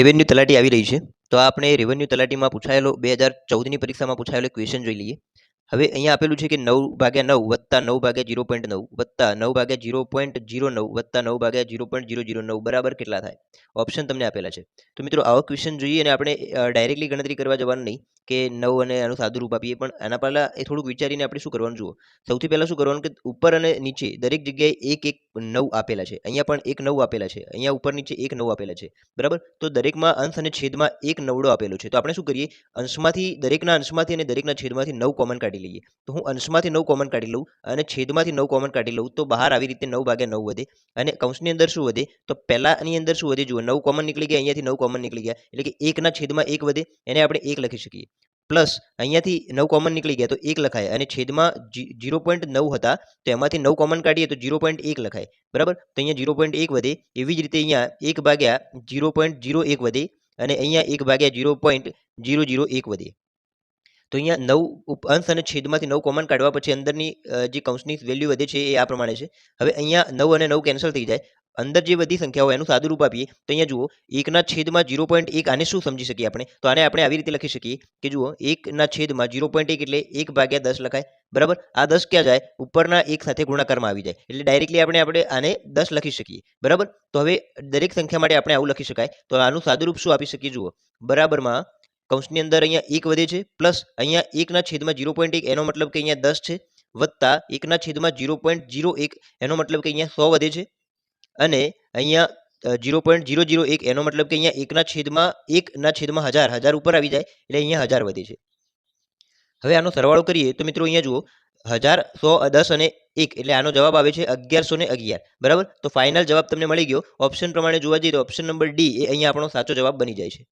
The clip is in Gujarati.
રેવન્યુ તલાટી આવી રહી છે. તો આપણે રેવન્યુ તલાટીમાં પૂછાયેલો બે હજાર ચૌદની પરીક્ષામાં પૂછાયેલો ક્વેશ્ચન જોઈ લઈએ. હવે અહીંયા આપેલું છે કે નવ ભાગ્યા નવ વત્તા નવ ભાગ્યા જીરો પોઈન્ટ નવ વત્તા નવ ભાગ્યા જીરો પોઈન્ટ જીરો નવ વત્તા નવ ભાગ્યા જીરો પોઈન્ટ જીરો જીરો નવ બરાબર કેટલા થાય? ઓપ્શન તમને આપેલા છે. તો મિત્રો, આવો ક્વેશ્ચન જોઈએ અને આપણે ડાયરેક્ટલી ગણતરી કરવા જવાનું નહીં. કે નવ અને આનું સાદું રૂપ આપીએ, પણ આના પહેલાં એ થોડુંક વિચારીને આપણે શું કરવાનું જુઓ? સૌથી પહેલાં શું કરવાનું કે ઉપર અને નીચે દરેક જગ્યાએ એક એક નવ આપેલા છે. અહીંયા પણ એક નવ આપેલા છે. અહીંયા ઉપર નીચે એક નવ આપેલા છે. બરાબર? તો દરેકમાં અંશ અને છેદમાં એક નવડો આપેલો છે. તો આપણે શું કરીએ? અંશમાંથી દરેકના અંશમાંથી અને દરેકના છેદમાંથી નવ કોમન કાઢી લઈએ. તો હું અંશમાંથી નવ કોમન કાઢી લઉં અને છેદમાંથી નવ કોમન કાઢી લઉં તો બહાર આવી રીતે નવ ભાગ્યા નવ વધે. અને કૌંસની અંદર શું વધે? તો પહેલાંની અંદર શું વધે? જુઓ, નવ કોમન નીકળી ગયા, અહીંયાથી નવ કોમન નીકળી ગયા. એટલે કે એકના છેદમાં એક વધે. એને આપણે એક લખી શકીએ. પ્લસ અહીંયાથી નવ કોમન નીકળી ગયા, તો એક લખાય અને છેદમાં જીરો પોઈન્ટ નવ હતા, તો એમાંથી નવ કોમન કાઢીએ તો જીરો પોઈન્ટ એક લખાય. બરાબર? તો અહીંયા જીરો પોઈન્ટ એક વધે, એવી જ રીતે અહીંયા એક ભાગ્યા જીરો પોઈન્ટ જીરો એક વધે અને અહીંયા એક ભાગ્યા જીરો પોઈન્ટ જીરો જીરો એક વધે. તો અહીંયા નવ અંશ અને છેદમાંથી નવ કોમન કાઢવા પછી અંદરની જે કૌંસની વેલ્યુ વધે છે એ આ પ્રમાણે છે. હવે અહીંયા નવ અને નવ કેન્સલ થઈ જાય. અંદર જે બધી સંખ્યાઓ એનું સાદું રૂપ આપીએ, તો અહીંયા જુઓ, એકના છેદમાં ઝીરો પોઈન્ટ એક આને શું સમજી શકીએ આપણે? તો આને આપણે આવી રીતે લખી શકીએ કે જુઓ, એકના છેદમાં જીરો પોઈન્ટ એક એટલે એક ભાગ્યા દસ લખાય, બરાબર? આ દસ ક્યાં જાય? ઉપરના એક સાથે ગુણાકારમાં આવી જાય. એટલે ડાયરેક્ટલી આપણે આપણે આને દસ લખી શકીએ, બરાબર? તો હવે દરેક સંખ્યા માટે આપણે આવું લખી શકાય. તો આનું સાદુરૂપ શું આપી શકીએ જુઓ? બરાબરમાં કૌંસની અંદર અહીંયા એક વધે છે, પ્લસ અહીંયા એકના છેદમાં જીરો પોઈન્ટ એક એનો મતલબ કે અહીંયા દસ છે, વત્તા એકના છેદમાં જીરો પોઈન્ટ જીરો એક એનો મતલબ કે અહીંયા સો વધે છે અને અહીંયા જીરો પોઈન્ટ જીરો જીરો એક, એનો મતલબ કે અહીંયા એકના છેદમાં એકના છેદમાં હજાર હજાર ઉપર આવી જાય, એટલે અહીંયા હજાર વધે છે. હવે આનો સરવાળો કરીએ, તો મિત્રો અહીંયા જુઓ, હજાર, સો, દસ અને એક, એટલે આનો જવાબ આવે છે અગિયારસો ને અગિયાર, બરાબર? તો ફાઇનલ જવાબ તમને મળી ગયો. ઓપ્શન પ્રમાણે જોવા જઈએ તો ઓપ્શન નંબર ડી એ અહીંયા આપણો સાચો જવાબ બની જાય છે.